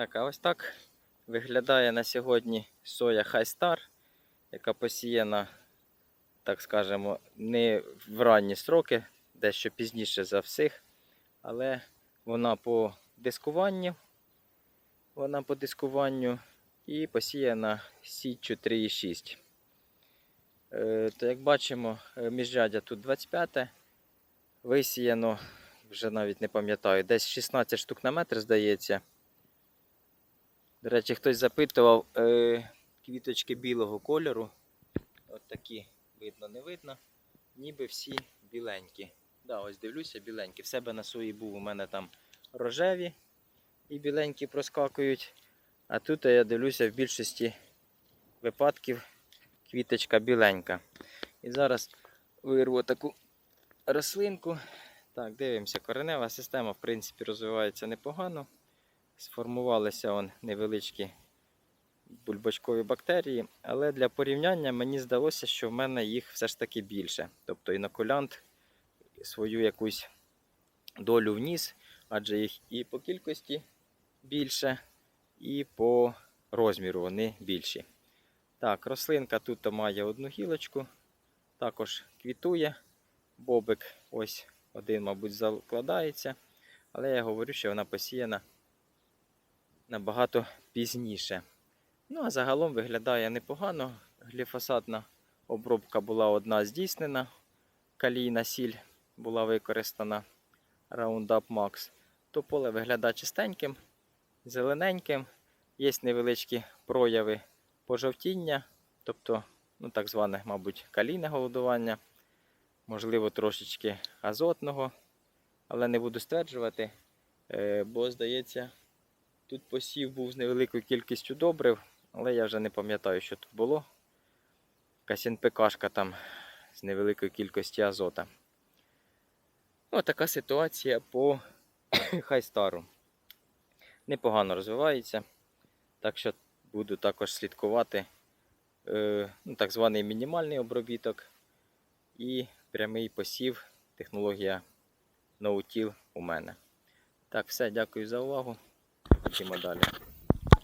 Так, а ось так виглядає на сьогодні соя Хайстар, яка посіяна, так скажемо, не в ранні строки, дещо пізніше за всіх, але вона по дискуванню, вона по дискуванню і посіяна січчю 3,6. Е, То як бачимо, е, міжряддя тут 25, висіяно, вже навіть не пам'ятаю, десь 16 штук на метр, здається. До речі, хтось запитував е, квіточки білого кольору. От такі видно, не видно. Ніби всі біленькі. Да, ось дивлюся, біленькі. В себе на сої був у мене там рожеві і біленькі проскакують. А тут я дивлюся в більшості випадків квіточка біленька. І зараз вирву таку рослинку. Так, дивимося, коренева система, в принципі, розвивається непогано. Сформувалися он невеличкі бульбочкові бактерії, але для порівняння мені здалося, що в мене їх все ж таки більше. Тобто інокулянт свою якусь долю вніс, адже їх і по кількості більше, і по розміру вони більші. Так, рослинка тут має одну гілочку, також квітує. Бобик ось один, мабуть, закладається. Але я говорю, що вона посіяна набагато пізніше. Ну, а загалом виглядає непогано. Гліфосатна обробка була одна здійснена. Калійна сіль була використана Roundup Max. То поле виглядає чистеньким, зелененьким. Є невеличкі прояви пожовтіння, тобто, ну, так зване, мабуть, калійне голодування, можливо, трошечки азотного, але не буду стверджувати, е, бо, здається, Тут посів був з невеликою кількістю добрив, але я вже не пам'ятаю, що тут було. Якась НПКшка там з невеликою кількістю азота. Ось така ситуація по хайстару. Непогано розвивається. Так що буду також слідкувати е, ну, так званий мінімальний обробіток і прямий посів, технологія No-Till у мене. Так, все, дякую за увагу. Ходімо далі.